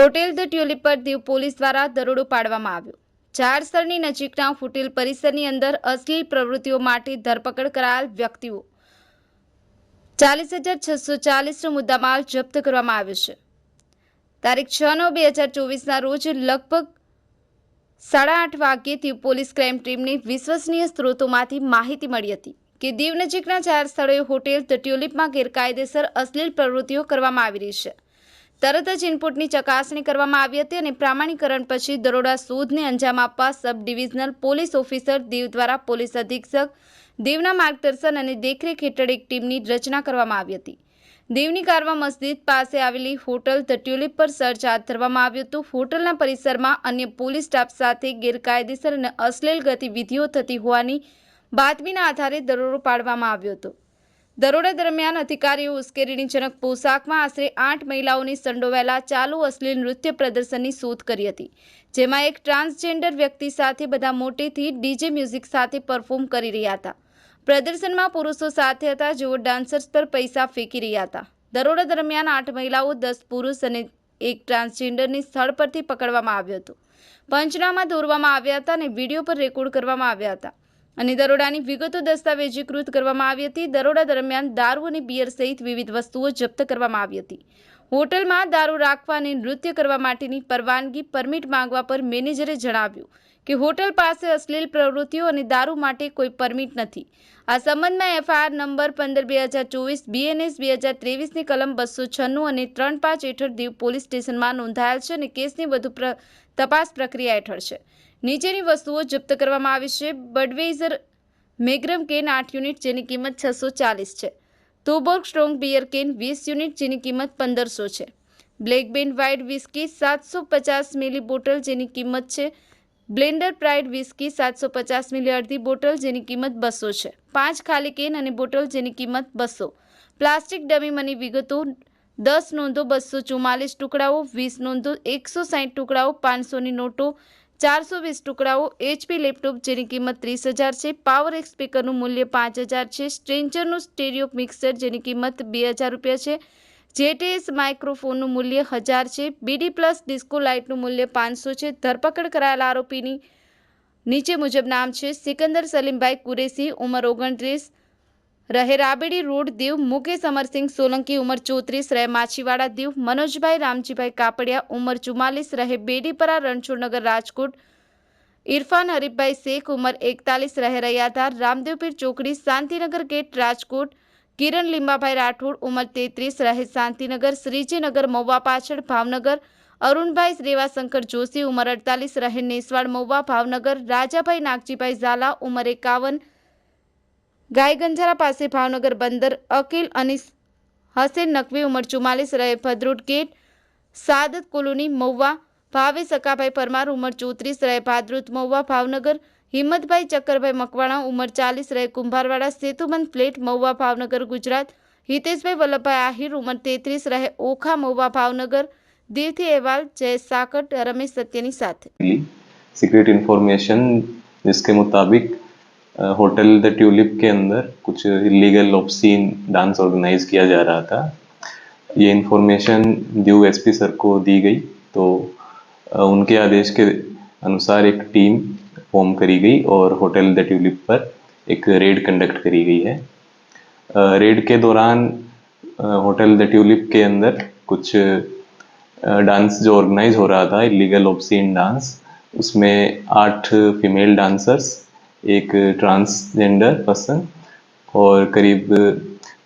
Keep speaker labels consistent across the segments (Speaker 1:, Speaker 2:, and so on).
Speaker 1: Hotel the Tulip પર Diu police દ્વારા દરોડો પાડવામાં આવ્યો. સ્થળની નજીકના હોટેલ પરિસરની અંદર અશ્લીલ પ્રવૃત્તિઓ માટે ધરપકડ કરાયેલ વ્યક્તિઓ. ચાલીસ હજાર છસો ચાલીસનો મુદ્દામાલ જપ્ત કરવામાં આવ્યો છે. તારીખ છ નવ બે હજાર ચોવીસના રોજ લગભગ સાડા આઠ વાગ્યે દીવ પોલીસ ક્રાઇમ ટીમને વિશ્વસનીય સ્ત્રોતોમાંથી માહિતી મળી હતી કે દીવ નજીકના ચાર સ્થળોએ હોટેલ ધ ટ્યુલિપમાં ગેરકાયદેસર અશ્લીલ પ્રવૃત્તિઓ કરવામાં આવી રહી છે. તરત જ ઇનપુટની ચકાસણી કરવામાં આવી હતી અને પ્રામાણિકરણ પછી દરોડા શોધને અંજામ આપવા sub divisional police officer Diu દ્વારા પોલીસ અધિક્ષક, દીવના માર્ગદર્શન અને દેખરેખ હેઠળ એક ટીમની રચના કરવામાં આવી હતી. દીવની કારવા મસ્જિદ પાસે આવેલી હોટલ ધ ટ્યુલિપ પર સર્ચ હાથ ધરવામાં આવ્યું હતું. હોટલના પરિસરમાં અન્ય પોલીસ સ્ટાફ સાથે ગેરકાયદેસર અને અશ્લીલ ગતિવિધિઓ થતી હોવાની બાતમીના આધારે દરોડો પાડવામાં આવ્યો હતો. દરોડા દરમિયાન અધિકારીઓ ઉશ્કેરણીજનક પોશાકમાં આશરે આઠ મહિલાઓની સંડોવાયેલા ચાલુ અશ્લીલ નૃત્ય પ્રદર્શનની શોધ કરી હતી, જેમાં એક ટ્રાન્સજેન્ડર વ્યક્તિ સાથે બધા મોટેથી ડીજે મ્યુઝિક સાથે પરફોર્મ કરી રહ્યા હતા. પ્રદર્શનમાં પુરુષો સાથે હતા જેઓ ડાન્સર્સ પર પૈસા ફેંકી રહ્યા હતા. દરોડા દરમિયાન આઠ મહિલાઓ, દસ પુરુષ અને એક ટ્રાન્સજેન્ડરની સ્થળ પરથી પકડવામાં આવ્યો હતો. પંચનામા દોરવામાં આવ્યા હતા અને વીડિયો પર રેકોર્ડ કરવામાં આવ્યા હતા. અને દરોડાની વિગતો દસ્તાવેજીકૃત કરવામાં આવી હતી. દરોડા દરમિયાન દારૂ અને બિયર સહિત વિવિધ વસ્તુઓ જપ્ત કરવામાં આવી હતી. હોટલમાં દારૂ રાખવા અને નૃત્ય કરવા માટેની પરવાનગી પરમિટ માંગવા પર મેનેજરે જણાવ્યું કે હોટલ પાસે અશ્લીલ પ્રવૃત્તિઓ અને દારૂ માટે કોઈ પરમિટ નથી. આ સંબંધમાં એફઆઈઆર નંબર પંદર બે હજાર ચોવીસ બીએનએસ બે હજાર ત્રેવીસની કલમ બસો છન્નું અને ત્રણ પાંચ હેઠળ દીવ પોલીસ સ્ટેશનમાં નોંધાયેલ છે અને કેસની વધુ તપાસ પ્રક્રિયા હેઠળ છે. નીચેની વસ્તુઓ જપ્ત કરવામાં આવી છે. બડવેઝર મેગ્રમ કેન આઠ યુનિટ જેની કિંમત છસો ચાલીસ છે. તોબોર્ગ સ્ટ્રોંગ બિયર કેન વીસ યુનિટ જેની કિંમત પંદરસો છે. બ્લેક બેન વ્હાઇટ વિસ્કી સાતસો પચાસ મિલી બોટલ જેની કિંમત છે. બ્લેન્ડર પ્રાઇડ વિસ્કી સાતસો પચાસ મિલી અડધી બોટલ જેની કિંમત બસો છે. પાંચ ખાલી કેન અને બોટલ જેની કિંમત બસો. પ્લાસ્ટિક ડમી મની વિગતો દસ નોંધો બસો ચુમ્માલીસ ટુકડાઓ, વીસ નોંધો એકસો સાઠ ટુકડાઓ, પાંચસોની નોટો ચારસો વીસ ટુકડાઓ એચપી લેપટોપ જેની કિંમત ત્રીસ હજાર છે. પાવર એક સ્પીકરનું મૂલ્ય પાંચ હજાર છે. સ્ટ્રેન્ચરનું સ્ટેરિયો મિક્સર જેની કિંમત બે હજાર રૂપિયા છે. જેટીએસ માઇક્રોફોનનું મૂલ્ય હજાર છે. બીડી પ્લસ ડિસ્કો લાઇટનું મૂલ્ય પાંચસો છે. ધરપકડ કરાયેલા આરોપીની નીચે મુજબ નામ છે. સિકંદર સલીમભાઈ કુરેશી, ઉંમર ઓગણત્રીસ રહે રાબેડી રોડ દીવ મુકેશ અમરસિંહ સોલંકી ઉંમર ચોત્રીસ, રહે માછીવાડા દીવ મનોજભાઈ રામજીભાઈ કાપડિયા ઉંમર ચુમ્માલીસ, રહે બેડીપરા રણછોડનગર રાજકોટ ઇરફાન હરીફભાઈ શેખ ઉંમર એકતાલીસ, રહે રૈયાધાર રામદેવપીર ચોકડી શાંતિનગર ગેટ રાજકોટ કિરણ લીંબાભાઈ રાઠોડ ઉંમર તેત્રીસ, રહે શાંતિનગર શ્રીજીનગર મહુવા પાછળ ભાવનગર અરુણભાઈ રેવાશંકર જોશી ઉંમર અડતાલીસ, રહે નેસવાડ મહુવા ભાવનગર રાજાભાઈ નાગજીભાઈ ઝાલા ઉંમર એકાવન ગાયગંજારા પાસે ભાવનગર બંદર અકીલ અનીસ હસેન નકવી ઉંમર ચુમ્માલીસ રહે ભદ્રુટ ગેટ સાદત કુલુની મહુવા ભાવે સકાભાઈ પરમાર ઉંમર ચોત્રીસ રહે ભાદૃત મહુવા ભાવનગર હિંમતભાઈ ચક્કરભાઈ મકવાણા ઉંમર ચાલીસ રહે કુંભારવાડા સેતુબંધ પ્લેટ મહુવા ભાવનગર ગુજરાત હિતેશભાઈ વલ્લભભાઈ આહિર ઉંમર તેત્રીસ રહે ઓખા મહુવા ભાવનગર દીવથી અહેવાલ જય સાકટ રમેશ સત્યની સાથે.
Speaker 2: સિક્રેટ ઇન્ફોર્મેશન જિસકે મુતાબિક होटल द ट्यूलिप के अंदर कुछ इलीगल ऑब्सीन डांस ऑर्गेनाइज किया जा रहा था। ये इन्फॉर्मेशन दीव एसपी सर को दी गई तो उनके आदेश के अनुसार एक टीम फॉर्म करी गई और होटल द ट्यूलिप पर एक रेड कंडक्ट करी गई है। रेड के दौरान होटल द ट्यूलिप के अंदर कुछ डांस जो ऑर्गेनाइज हो रहा था इलीगल ऑब्सीन डांस उसमें आठ फीमेल डांसर्स एक ट्रांसजेंडर पर्सन और करीब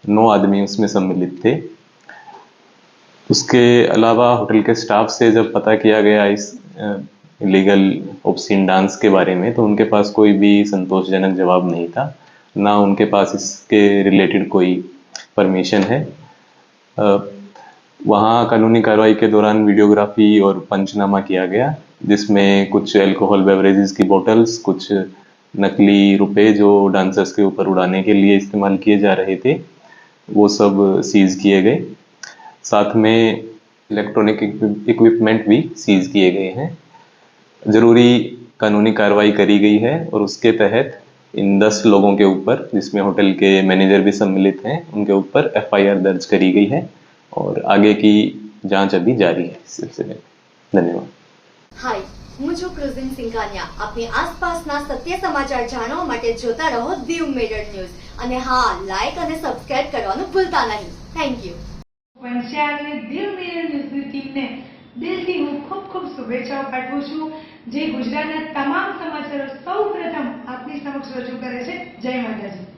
Speaker 2: नौ आदमी उसमें सम्मिलित थे। उसके अलावा होटल के स्टाफ से जब पता किया गया इस इलीगल ऑब्सीन डांस के बारे में तो उनके पास कोई भी संतोषजनक जवाब नहीं था। ना उनके पास इसके रिलेटेड कोई परमिशन है। वहाँ कानूनी कार्रवाई के दौरान वीडियोग्राफी और पंचनामा किया गया, जिसमें कुछ अल्कोहल बेवरेजेस की बोतल्स कुछ नकली रुपए जो डांसर्स के ऊपर उड़ाने के लिए इस्तेमाल किए जा रहे थे, वो सब सीज किए गए। साथ में इलेक्ट्रॉनिक इक्विपमेंट भी सीज किए गए हैं। ज़रूरी कानूनी कार्रवाई करी गई है और उसके तहत इन दस लोगों के ऊपर, जिसमें होटल के मैनेजर भी सम्मिलित हैं, उनके ऊपर एफआईआर दर्ज करी गई है और आगे की जाँच अभी जारी है। इस सिलसिले में धन्यवाद।
Speaker 3: હાય હું છું કૃઝિન સિંઘાનિયા. આપની આસપાસના સત્ય સમાચાર જાણવા માટે જોતા રહો દીવ મેડર ન્યૂઝ અને હા લાઈક અને સબસ્ક્રાઇબ કરવાનું ભૂલતા નહીં. થેન્ક યુ
Speaker 4: વંશિયાળને દીવ મેડર ન્યૂઝની ટીમને દિલથી હું ખૂબ ખૂબ શુભેચ્છાઓ પાઠવું છું, જે ગુજરાતના તમામ સમાચારો સૌ પ્રથમ આપની સમક્ષ રજૂ કરે છે. જય માતાજી.